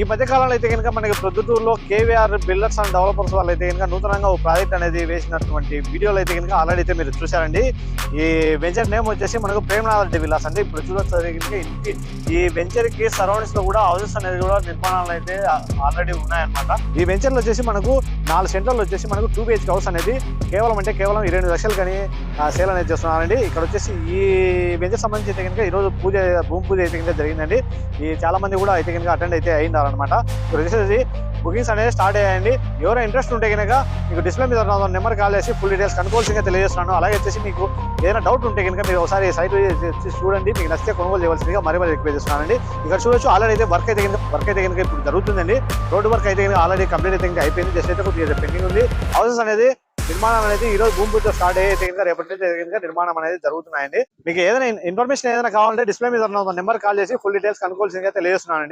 ఈ మధ్య కాలంలో అయితే కనుక మనకి ప్రొద్దుటూరులో కేవీఆర్ బిల్డర్స్ అండ్ డెవలపర్స్ వాళ్ళు అయితే కనుక నూతనంగా ఒక ప్రాజెక్ట్ అనేది వేసినటువంటి వీడియోలు అయితే కనుక ఆల్రెడీ అయితే మీరు చూసారండి ఈ వెంచర్ నేమ్ వచ్చేసి మనకు ప్రేమనాథ రెడ్డి విలాస్ అండి. ఇప్పుడు చూడొచ్చు ఇంటి ఈ వెంచర్కి సరౌండింగ్స్లో కూడా హౌసెస్ అనేది కూడా నిర్మాణాలు అయితే ఆల్రెడీ ఉన్నాయన్నమాట. ఈ వెంచర్లో వచ్చేసి మనకు నాలుగు సెంటర్లు వచ్చేసి మనకు టూ బిహెచ్ హౌస్ అనేది కేవలం అంటే కేవలం ఇరవై లక్షలు కానీ సేల్ అనేది చేస్తున్నారండి. ఇక్కడ వచ్చేసి ఈ వెంచర్ సంబంధించి అయితే కనుక ఈరోజు పూజ భూమి పూజ అయితే కనుక జరిగిందండి. ఈ చాలా మంది కూడా అయితే కనుక అటెండ్ అయితే అయింది. ఇప్పుడు వచ్చేసి బుకింగ్స్ అనేది స్టార్ట్ అయ్యాయండి. ఎవరైనా ఇంట్రెస్ట్ ఉంటే కనుక మీకు డిస్ప్లే మీద నెంబర్ కాల్ చేసి ఫుల్ డీటెయిల్స్ కనుకోవాల్సిందిగా తెలియజేస్తున్నాను. అలాగే వచ్చేసి మీకు ఏదైనా డౌట్ ఉంటే కనుక మీరు ఒకసారి సైట్ చూడండి. మీకు నచ్చితే కొనుగోలు చేయవలసిందిగా మరీ మరీ రిక్వెస్ట్ చేస్తున్నానండి. ఇక్కడ చూడొచ్చు ఆల్రెడీ అయితే వర్క్ అయితే కనుక వర్క్ అయితే కనుక ఇప్పుడు జరుగుతుందండి. రోడ్ వర్క్ అయితే కనుక ఆల్రెడీ కంప్లీట్ అయితే కనుక అయిపోయింది. జస్ట్ అయితే కొద్దిగా పెండింగ్ ఉంది. హౌసెస్ అనేది నిర్మాణం అనేది ఈ రోజు భూమి పూజ స్టార్ట్ అయితే కనుక రేపటి కనుక నిర్మాణం అనేది జరుగుతున్నాయండి. మీకు ఏదైనా ఇన్ఫర్మేషన్ ఏదైనా కావాలంటే డిస్ప్లే మీద ఉన్న నెంబర్ కాల్ చేసి ఫుల్ డీటెయిల్స్ కనుకోవాల్సిందిగా తెలియజేస్తున్నానండి.